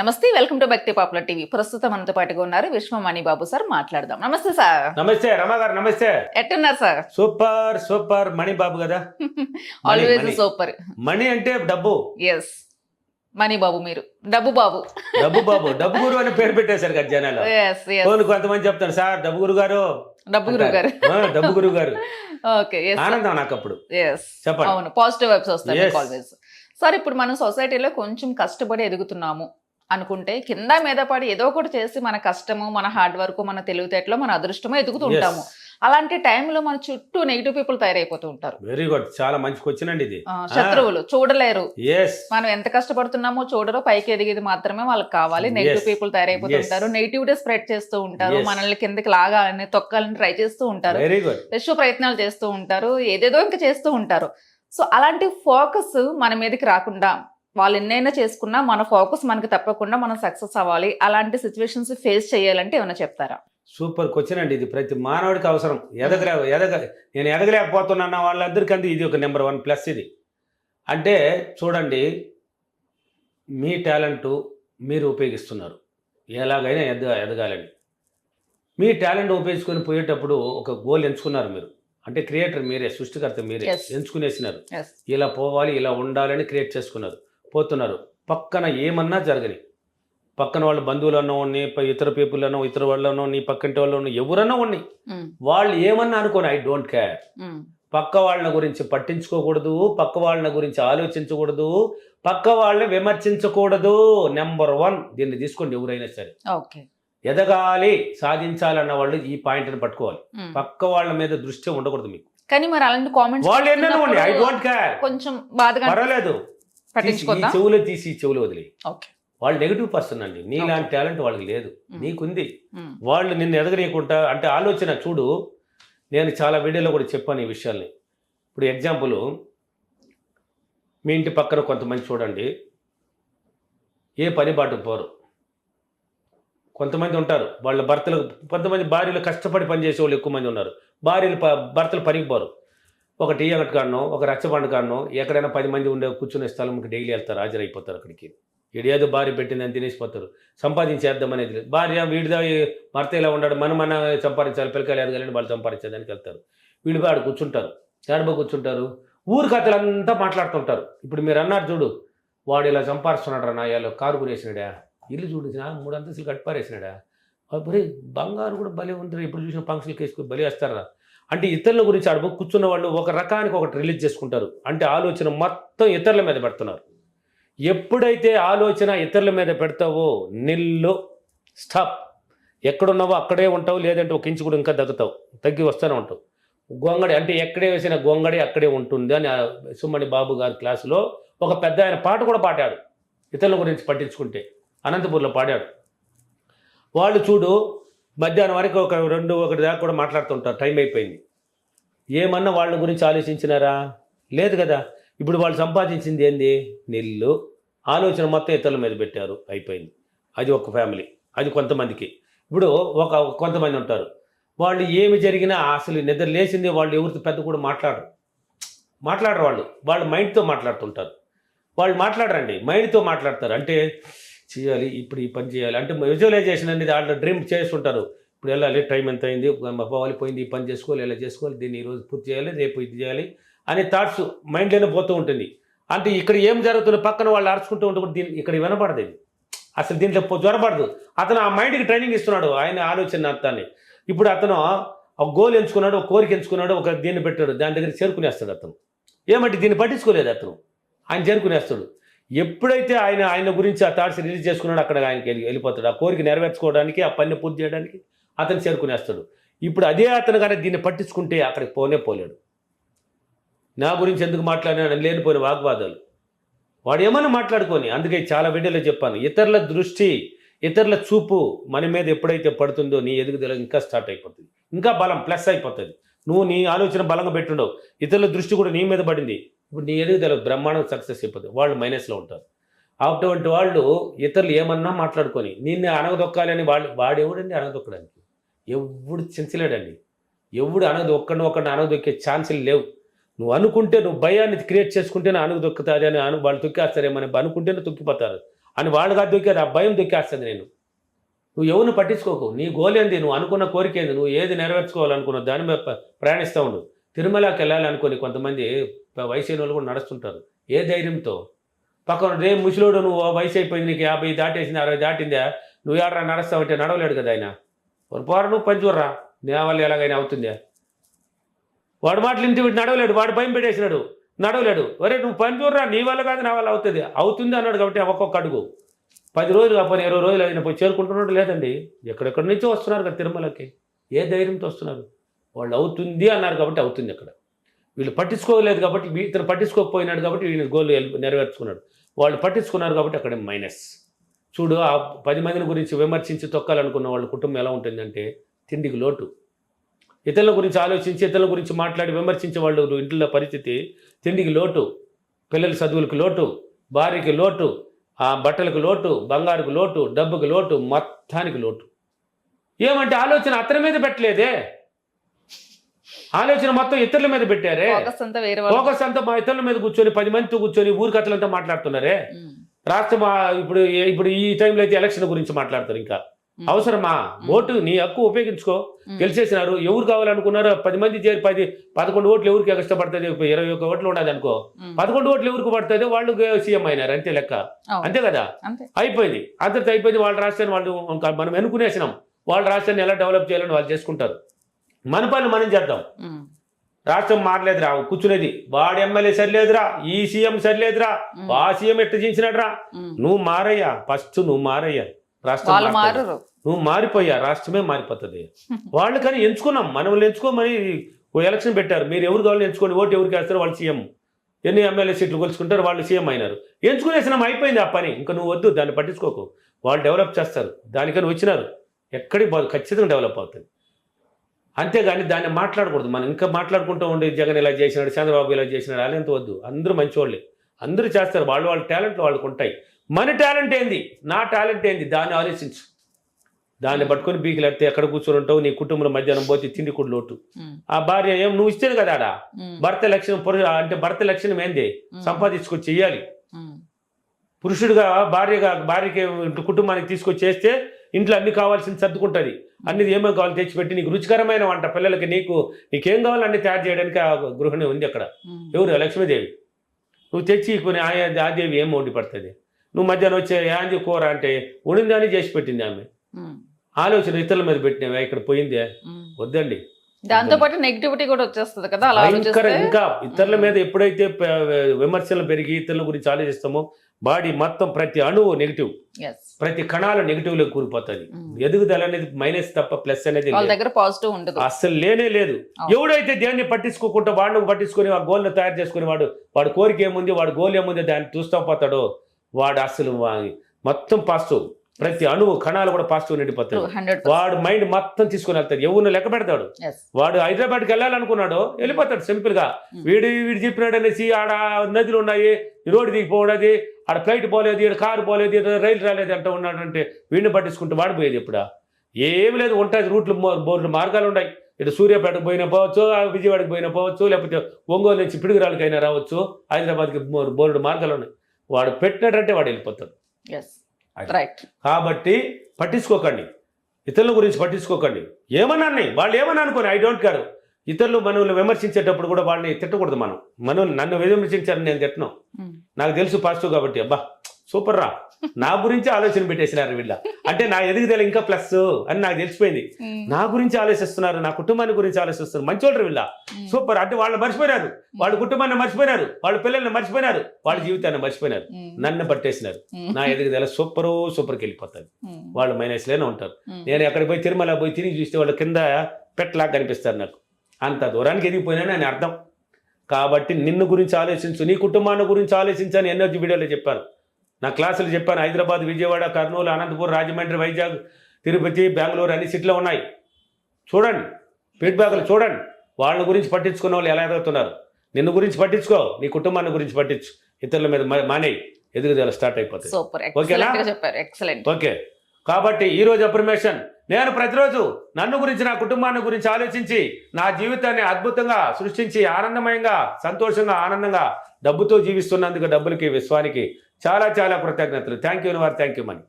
నమస్తే welcome to Bhakti popular TV. ప్రస్తుతం మనతో పాటుగా ఉన్నారు విశ్వమణి బాబు సార్ మాట్లాడదాం. నమస్తే సార్. నమస్తే రమా గారు నమస్తే. ఎట్టున్నారు sir? Super super Mani Babu కదా? ఆల్వేస్. సూపర్. మణి అంటే డబ్బు. ఎస్ మణి బాబు మీరు. డబ్బు బాబు. డబ్బు బాబు. డబ్బు గురు అని పేరు పెట్టేశారు కదా జనాలు. ఎస్ ఎస్ ఫోన్ కొంతమంది చెప్తారు సార్ డబ్బు గురు గారు. డబ్బు గురువు గారు. డబ్బు గురువు గారు. ఓకే ఆనందం నాకు అప్పుడు. ఎస్ చెప్పండి. అవును పాజిటివ్ వైబ్స్ వస్తాయి. ఆల్వేస్ సార్ ఇప్పుడు మనం సొసైటీలో కొంచెం కష్టపడి ఎదుగుతున్నాము. అనుకుంటే కింద మీద పడి ఏదో ఒకటి చేసి మన కష్టము మన హార్డ్ వర్క్ మన తెలివితేటలో మన అదృష్టము ఎదుగుతూ ఉంటాము. అలాంటి టైంలో మన చుట్టూ నెగిటివ్ పీపుల్ తయారైపోతూ ఉంటారు. వెరీ గుడ్ చాలా మంచి క్వశ్చన్ అండి ఇది. శత్రువులు చూడలేరు. మనం ఎంత కష్టపడుతున్నామో చూడరు పైకి ఎదిగేది మాత్రమే వాళ్ళకి కావాలి. నెగిటివ్ పీపుల్ తయారైపోతూ Yes. ఉంటారు. నెగిటివిటీ స్ప్రెడ్ చేస్తూ ఉంటారు. మనల్ని కిందకి లాగాలని తొక్కాలని ట్రై చేస్తూ ఉంటారు. వెరీ గుడ్ విశ్వ ప్రయత్నాలు చేస్తూ ఉంటారు. ఏదేదో ఇంకా చేస్తూ ఉంటారు. సో అలాంటి ఫోకస్ మన మీదకి రాకుండా వాళ్ళు ఎన్నైనా చేసుకున్నా మన ఫోకస్ మనకి తప్పకుండా మనం సక్సెస్ అవ్వాలి. అలాంటి సిచ్యువేషన్స్ ఫేస్ చేయాలంటే ఏమైనా చెప్తారా? సూపర్ క్వశ్చన్ అండి ఇది. ప్రతి మానవుడికి అవసరం. ఎదగలే ఎదగ నేను ఎదగలేకపోతున్నా వాళ్ళందరికంటే ఇది ఒక నెంబర్ వన్ ప్లస్ ఇది. అంటే చూడండి మీ టాలెంట్ మీరు ఉపయోగిస్తున్నారు. ఎలాగైనా ఎదగ ఎదగాలని మీ టాలెంట్ ఉపయోగించుకొని పోయేటప్పుడు ఒక గోల్ ఎంచుకున్నారు మీరు. అంటే క్రియేటర్ మీరే సృష్టికర్త మీరే. ఎంచుకునేసినారు. ఇలా పోవాలి ఇలా ఉండాలని క్రియేట్ చేసుకున్నారు. పోతున్నారు. పక్కన ఏమన్నా జరగని. పక్కన వాళ్ళ బంధువులన్నా ఉన్నాయి ఇతర పీపుల్ ఇతర వాళ్ళనో నీ పక్కింటి వాళ్ళు ఎవరన్నా ఉన్నాయి వాళ్ళు ఏమన్నా అనుకోని ఐ డోంట్ కేర్. పక్క వాళ్ళ గురించి పట్టించుకోకూడదు పక్క వాళ్ళ గురించి ఆలోచించకూడదు పక్క వాళ్ళని విమర్శించకూడదు. నెంబర్ వన్ దీన్ని తీసుకోండి ఎవరైనా సరే. ఓకే. ఎదగాలి సాధించాలన్న వాళ్ళు ఈ పాయింట్ని పట్టుకోవాలి. పక్క వాళ్ళ మీద దృష్టి ఉండకూడదు మీకు. కానీ మరి అలాంటి కామెంట్స్ వాళ్ళు ఎన్నో ఉన్నాయి ఐ డోంట్ కేర్. కొంచెం బాధగా పర్వాలేదు. పట్టించుకోద్దా? చెవులు తీసి చెవులు వదిలి ఓకే. వాళ్ళు నెగిటివ్ పర్సన్ అండి. నీలాంటి టాలెంట్ వాళ్ళకి లేదు. నీకుంది. వాళ్ళు నిన్ను ఎదగనీయకుండా అంటే ఆలోచన చూడు నేను చాలా వీడియోలో కూడా చెప్పాను ఈ విషయాల్ని. ఇప్పుడు ఎగ్జాంపుల్ మీ ఇంటి పక్కన కొంతమంది చూడండి. ఏ పని బాటుకు పోరు. కొంతమంది ఉంటారు. వాళ్ళ భర్తలు కొంతమంది భార్యలు కష్టపడి పనిచేసే వాళ్ళు ఎక్కువ మంది ఉన్నారు. భార్యలు భర్తలు పనికి పోరు. ఒక టీ అంగటి కాడనో ఒక రచ్చబండ కాడనో ఎక్కడైనా పది మంది ఉండే కూర్చునే స్థలంకి డైలీ వెళ్తారు హాజరైపోతారు అక్కడికి. ఇడియాదో భార్య పెట్టిందని తినేసిపోతారు. సంపాదించేద్దామనేది లేదు. భార్య వీడిదా భర్త ఇలా ఉండడు మనం మన సంపాదించాలి పిల్లకాయలు ఎదగాలని వాళ్ళు సంపాదించేదానికి వెళ్తారు. వీళ్ళు ఆడు కూర్చుంటారు. ఏడబో కూర్చుంటారు? ఊరు కథలంతా మాట్లాడుతుంటారు. ఇప్పుడు మీరు అన్నారు చూడు వాడు ఇలా సంపాదిస్తున్నాడు రా నాయాలో కారు కొనేసినాడా? ఇల్లు చూడు మూడు అంతస్తులు కట్టిపారేసినాడా అప్పుడే బంగారు కూడా భలే ఉంటారు ఇప్పుడు చూసిన ఫంక్షన్కి వేసుకుని బలి వేస్తారా? అంటే ఇతరుల గురించి అడుగు కూర్చున్న వాళ్ళు ఒక రకానికి ఒకటి రిలీజ్ చేసుకుంటారు. అంటే ఆలోచన మొత్తం ఇతరుల మీద పెడుతున్నారు. ఎప్పుడైతే ఆలోచన ఇతరుల మీద పెడతావో నిల్లు స్టాప్. ఎక్కడున్నావో అక్కడే ఉంటావు లేదంటే ఒక ఇంచు కూడా ఇంకా తగ్గుతావు తగ్గి వస్తూనే ఉంటావు. గొంగడి అంటే ఎక్కడే వేసిన గొంగడి అక్కడే ఉంటుంది అని సుమ్మని బాబు గారి క్లాసులో ఒక పెద్ద ఆయన పాట కూడా పాడాడు. ఇతరుల గురించి పట్టించుకుంటే అనంతపూర్లో పాడాడు. వాళ్ళు చూడు మధ్యాహ్నం వరకు ఒక రెండు ఒకటి దాకా కూడా మాట్లాడుతుంటారు. టైం అయిపోయింది. ఏమన్నా వాళ్ళ గురించి ఆలోచించినారా? లేదు కదా. ఇప్పుడు వాళ్ళు సంపాదించింది ఏంది? నిల్లు. ఆలోచన మొత్తం ఇతరుల మీద పెట్టారు. అయిపోయింది. అది ఒక ఫ్యామిలీ. అది కొంతమందికి. ఇప్పుడు ఒక కొంతమంది ఉంటారు. వాళ్ళు ఏమి జరిగినా అసలు నిద్ర లేచింది వాళ్ళు ఎవరితో పెద్ద కూడా మాట్లాడరు. మాట్లాడరు వాళ్ళు. వాళ్ళు మైండ్తో మాట్లాడుతుంటారు. వాళ్ళు మాట్లాడరండి. మైండ్తో మాట్లాడతారు. అంటే చేయాలి ఇప్పుడు ఈ పని చేయాలి. అంటే విజువలైజేషన్ అనేది వాళ్ళ డ్రీమ్ చేస్తుంటారు. ఇప్పుడు వెళ్ళాలి టైం ఎంత అయింది పోవాలి పోయింది ఈ పని చేసుకోవాలి ఇలా చేసుకోవాలి దీన్ని ఈరోజు పూర్తి చేయాలి రేపు ఇది చేయాలి అనే థాట్స్ మైండ్లోనే పోతూ ఉంటుంది. అంటే ఇక్కడ ఏం జరుగుతుందో పక్కన వాళ్ళు అరుచుకుంటూ ఉంటే దీన్ని దీని ఇక్కడ వినపడదు ఇది. అసలు దీంట్లో జ్వరపడదు అతను ఆ మైండ్కి ట్రైనింగ్ ఇస్తున్నాడు ఆయన ఆలోచన అర్థాన్ని ఇప్పుడు అతను ఒక గోల్ ఎంచుకున్నాడు ఒక కోరిక ఎంచుకున్నాడు ఒక దీన్ని పెట్టాడు దాని దగ్గర చేరుకునేస్తాడు అతను. ఏమంటే దీన్ని పట్టించుకోలేదు అతను. ఆయన చేరుకునేస్తాడు. ఎప్పుడైతే ఆయన ఆయన గురించి ఆ థాట్స్ రిలీజ్ చేసుకున్నాడో అక్కడ ఆయనకి వెళ్ళి- వెళ్ళిపోతాడు. ఆ కోరిక నెరవేర్చుకోవడానికి ఆ పనిని పూర్తి చేయడానికి అతను చేరుకునేస్తాడు. ఇప్పుడు అదే అతను కానీ దీన్ని పట్టించుకుంటే అక్కడికి పోనే పోలేడు. నా గురించి ఎందుకు మాట్లాడినా లేనిపోయిన వాగ్వాదాలు. వాడు ఏమన్నా మాట్లాడుకొని అందుకే చాలా వీడియోలో చెప్పాను ఇతరుల దృష్టి ఇతరుల చూపు మన మీద ఎప్పుడైతే పడుతుందో నీ ఎదుగుదల ఇంకా స్టార్ట్ అయిపోతుంది. ఇంకా బలం ప్లస్ అయిపోతుంది. నువ్వు నీ ఆలోచన బలంగా పెట్టుండవు. ఇతరుల దృష్టి కూడా నీ మీద పడింది. ఇప్పుడు నీ ఎదుగుదల బ్రహ్మాండం సక్సెస్ అయిపోతుంది వాళ్ళు మైనస్లో ఉంటారు. అటువంటి వాళ్ళు ఇతరులు ఏమన్నా మాట్లాడుకొని నిన్ను అని వాళ్ళు వాడెవడండి అనగదొక్కడానికి? ఎవడు చించలేడండి ఎవడు అనగదొక్కడిని ఒక్కడిని అనగదొక్కే ఛాన్సులు లేవు. నువ్వు అనుకుంటే నువ్వు భయాన్ని క్రియేట్ చేసుకుంటేనే అణుగు దొక్కుతుంది అని అను వాళ్ళు తొక్కేస్తారేమని అనుకుంటేనే తొక్కిపోతారు. అని వాళ్ళు కాదు దొక్కేది ఆ భయం దొక్కేస్తుంది నేను. నువ్వు ఎవరిని పట్టించుకోకు. నీ గోల్ ఏంది? నువ్వు అనుకున్న కోరిక ఏంది? నువ్వు ఏది నెరవేర్చుకోవాలనుకున్న దాని మీద ప్రయాణిస్తూ ఉండు. తిరుమలకి వెళ్ళాలనుకుని కొంతమంది ప- వాళ్ళు కూడా నడుస్తుంటారు. ఏ ధైర్యంతో? పక్కన రే ముసలోడు నువ్వు వయసు అయిపోయింది నీకు యాభై దాటేసింది అరవై దాటిందా నువ్వు ఏడరా నడుస్తావంటే నడవలేడు కదా ఆయన. పోరా నువ్వు పని చూడరా వల్ల ఎలాగైనా అవుతుందా? వాడు మాటలు ఇంటి వీడు నడవలేడు. వాడు భయం పెట్టేసినాడు. నడవలేడు. ఒరే నువ్వు పని చూడరా నీ వల్ల కాదు నా వల్ల అవుతుంది. అవుతుంది అన్నాడు కాబట్టి ఒక్కొక్క అడుగు. పది రోజులు కాకపోయినా ఇరవై రోజులు అయినా పోయి చేరుకుంటున్నట్టు లేదండి. ఎక్కడెక్కడి నుంచో వస్తున్నారు కదా తిరుమలకి? ఏ ధైర్యంతో వస్తున్నారు? వాళ్ళు అవుతుంది అన్నారు కాబట్టి అవుతుంది అక్కడ. వీళ్ళు పట్టించుకోలేదు కాబట్టి ఇతను పట్టించుకోకపోయినాడు కాబట్టి వీళ్ళు గోల్ నెరవేర్చుకున్నాడు. వాళ్ళు పట్టించుకున్నారు కాబట్టి అక్కడ మైనస్. చూడు ఆ పది మందిని గురించి విమర్శించి తొక్కాలనుకున్న వాళ్ళ కుటుంబం ఎలా ఉంటుందంటే తిండికి లోటు. ఇతరుల గురించి ఆలోచించి ఇతరుల గురించి మాట్లాడి విమర్శించే వాళ్ళు ఇంట్లో పరిస్థితి తిండికి లోటు పిల్లల చదువులకు లోటు భార్యకి లోటు ఆ బట్టలకు లోటు బంగారుకు లోటు డబ్బుకి లోటు మొత్తానికి లోటు. ఏమంటే ఆలోచన అతని మీద పెట్టలేదే? ఆలోచన మొత్తం ఇతరుల మీద పెట్టారే? ఫోకస్ అంతా మా ఇతరుల మీద కూర్చొని పది మందితో కూర్చొని ఊరి కథలంతా మాట్లాడుతున్నారే? రాష్ట్రం ఇప్పుడు ఇప్పుడు ఈ టైంలో అయితే ఎలక్షన్ గురించి మాట్లాడతారు ఇంకా. అవసరమా? ఓటు నీ హక్కు ఉపయోగించుకో. గెలిచేసినారు ఎవరు కావాలనుకున్నారో పది మంది చేరి పది పదకొండు ఓట్లు ఎవరికి కష్టపడుతుంది? ఇరవై ఒక్క ఓట్లు ఉండదు అనుకో. పదకొండు ఓట్లు ఎవరికి పడుతుంది వాళ్ళు సీఎం అయినారు అంతే లెక్క. అంతే కదా? అయిపోయింది. అంతటితో అయిపోయింది వాళ్ళ రాష్ట్రాన్ని వాళ్ళు మనం ఎన్నుకునేసినాం. వాళ్ళ రాష్ట్రాన్ని ఎలా డెవలప్ చేయాలని వాళ్ళు చేసుకుంటారు. మన పనులు మనం చేద్దాం. రాష్ట్రం మారలేదురా కూర్చునేది. వాడు ఎమ్మెల్యే సరిలేదురా ఈ సీఎం సరిలేదురా ఆ సీఎం ఎట్టు చేసినాడురా ఉమ్. నువ్వు మారయ్యా ఫస్ట్ నువ్వు మారయ్యా. రాష్ట్రం. మారరు. నువ్వు మారిపోయా రాష్ట్రమే మారిపోతుంది. వాళ్ళు కానీ ఎంచుకున్నాం మనం ఎంచుకోమని ఓ ఎలక్షన్ పెట్టారు. మీరు ఎవరు కావాలని ఎంచుకోండి ఓటు ఎవరికి వేస్తారు వాళ్ళు సీఎం. ఎన్ని ఎమ్మెల్యే సీట్లు కొలుచుకుంటారు వాళ్ళు సీఎం అయినారు. ఎంచుకునేసినాం అయిపోయింది ఆ పని. ఇంకా నువ్వు వద్దు దాన్ని పట్టించుకోకు. వాళ్ళు డెవలప్ చేస్తారు. దానికని వచ్చినారు. ఎక్కడికి పోదు ఖచ్చితంగా డెవలప్ అవుతుంది. అంతేగాని దాన్ని మాట్లాడకూడదు. మనం ఇంకా మాట్లాడుకుంటూ ఉండే జగన్ ఇలా చేసినాడు చంద్రబాబు ఇలా చేసినాడు అలా ఎంత వద్దు. అందరూ మంచివాళ్ళే అందరూ చేస్తారు. వాళ్ళు వాళ్ళ టాలెంట్లు వాళ్ళకు ఉంటాయి. మన టాలెంట్ ఏంది? నా టాలెంట్ ఏంది? దాన్ని ఆలోచించు. దాన్ని పట్టుకొని బీకిలేస్తే ఎక్కడ కూర్చొని ఉంటావు? నీ కుటుంబంలో మధ్యాహ్నం పోతే తిండి కూడా లోటు. ఉమ్, ఆ భార్య ఏం? నువ్వు ఇస్తేనే కదా ఆడ. ఉమ్, భర్త లక్షణం అంటే భర్త లక్షణం ఏంది? సంపాదించుకొని చెయ్యాలి. పురుషుడిగా భార్యగా భార్యకి ఇంటి కుటుంబానికి తీసుకొచ్చి చేస్తే ఇంట్లో అన్ని కావాల్సింది సర్దుకుంటుంది. అన్ని ఏమేమి కావాలి తెచ్చిపెట్టి నీకు రుచికరమైన వంట. పిల్లలకి నీకు నీకేం కావాలో అన్ని తయారు చేయడానికి ఆ గృహిణి ఉంది అక్కడ. ఎవరు? లక్ష్మీదేవి. నువ్వు తెచ్చి కొని ఆయా ఆ దేవి ఏం వండి పడుతుంది? నువ్వు మధ్యాహ్నం వచ్చే యాంది కూర అంటే వండిందని చేసి పెట్టింది ఆమె. ఆలోచన ఇతరుల మీద పెట్టినవే ఇక్కడ పోయిందే. వద్దండి దాంతో పాటు నెగిటివిటీ కూడా వచ్చేస్తుంది కదా అలా ఇంకా ఇతరుల మీద ఎప్పుడైతే విమర్శలు పెరిగి ఇతరుల గురించి ఆలోచిస్తామో బాడీ మొత్తం ప్రతి అణువు నెగిటివ్. ప్రతి కణాలు నెగిటివ్లో కూలిపోతుంది ఉమ్. ఎదుగుదల అనేది మైనస్ తప్ప ప్లస్ అనేది. దగ్గర పాజిటివ్ ఉండదు అస్సలు లేనే లేదు. ఎవడైతే దేన్ని పట్టించుకోకుండా వాడిని పట్టించుకొని ఆ గోల్ని తయారు చేసుకుని వాడు వాడు కోరిక ఏముంది వాడు గోల్ ఏముంది దాన్ని చూస్తూ పోతాడో వాడు అసలు మొత్తం పాజిటివ్ ప్రతి అణువు కణాలు కూడా పాజిటివ్ నిండిపోతాడు హండ్రెడ్ వాడు మైండ్ మొత్తం తీసుకొని వెళ్తాడు. ఎవరిని లెక్క పెడతాడు? వాడు హైదరాబాద్కి వెళ్ళాలనుకున్నాడు వెళ్ళిపోతాడు సింపుల్గా. Hmm. వీడు వీడు చెప్పినాడు అనేసి ఆడ నదులు ఉన్నాయి రోడ్డు దిగిపోవడది ఆడ ఫ్లైట్ పోలేదు ఈడ కారు పోలేదు రైలు రాలేదు అంట ఉన్నాడంటే వీడిని పట్టించుకుంటూ వాడిపోయేది ఇప్పుడు ఏమి లేదు ఉంటుంది రూట్లు బోర్డు మార్గాలు ఉన్నాయి. ఇటు సూర్యాపేటకు పోయినా పోవచ్చు విజయవాడకి పోయినా పోవచ్చు లేకపోతే ఒంగోలు నుంచి పిడుగురాలకైనా రావచ్చు హైదరాబాద్కి బోర్- బోర్డు మార్గాలు ఉన్నాయి. వాడు పెట్టినాడంటే వాడు వెళ్ళిపోతాడు. ఎస్ కాబట్టి పట్టించుకోకండి. ఇతరుల గురించి పట్టించుకోకండి. ఏమన్నాన్ని వాళ్ళు ఏమన్నా అనుకోని ఐ డోంట్ కేర్ ఇతరులు మనల్ని విమర్శించేటప్పుడు కూడా వాళ్ళని తిట్టకూడదు మనం. మనం నన్ను విమర్శించారని నేను తిట్టను. నాకు తెలుసు పాజిటివ్ కాబట్టి అబ్బా సూపర్ రా నా గురించి ఆలోచన పెట్టేసినారు వీళ్ళ. అంటే నా ఎదుగుదల ఇంకా ప్లస్ అని నాకు తెలిసిపోయింది. నా గురించి ఆలోచిస్తున్నారు నా కుటుంబాన్ని గురించి ఆలోచిస్తున్నారు. మంచోళ్ళు వీళ్ళ. సూపర్. అంటే వాళ్ళు మర్చిపోయినారు. వాళ్ళ కుటుంబాన్ని మర్చిపోయినారు. వాళ్ళ పిల్లల్ని మర్చిపోయినారు. వాళ్ళ జీవితాన్ని మర్చిపోయినారు. నన్ను పట్టేసినారు. నా ఎదుగుదల సూపర్ సూపర్కి వెళ్ళిపోతుంది వాళ్ళు మైనస్లోనే ఉంటారు. నేను ఎక్కడికి పోయి తిరుమల పోయి తిరిగి చూస్తే వాళ్ళ కింద పెట్టలాగా కనిపిస్తారు నాకు. అంత దూరానికి ఎదిగిపోయినా అని అర్థం. కాబట్టి నిన్ను గురించి ఆలోచించు నీ కుటుంబాన్ని గురించి ఆలోచించని ఎన్నో వీడియోలో చెప్పాను నా క్లాసులు చెప్పాను. హైదరాబాద్ విజయవాడ కర్నూలు అనంతపురం రాజమండ్రి వైజాగ్ తిరుపతి బెంగళూరు అన్ని సిటీలో ఉన్నాయి. చూడండి. ఫీడ్బ్యాక్లు చూడండి. వాళ్ళ గురించి పట్టించుకున్న వాళ్ళు ఎలా ఎదుగుతున్నారు? నిన్ను గురించి పట్టించుకో. నీ కుటుంబాన్ని గురించి పట్టించు. ఇతరుల మీద మా- మానేయి. ఎదుగుదల స్టార్ట్ అయిపోతుంది ఓకేనా? ఓకే. కాబట్టి ఈ రోజు అప్రమేషన్. నేను ప్రతిరోజు నన్ను గురించి నా కుటుంబాన్ని గురించి ఆలోచించి నా జీవితాన్ని అద్భుతంగా సృష్టించి ఆనందమయంగా సంతోషంగా ఆనందంగా డబ్బుతో జీవిస్తున్నందుకు డబ్బులకి విశ్వానికి చాలా చాలా కృతజ్ఞతలు. థ్యాంక్ యూ వారు థ్యాంక్ యూ మనీ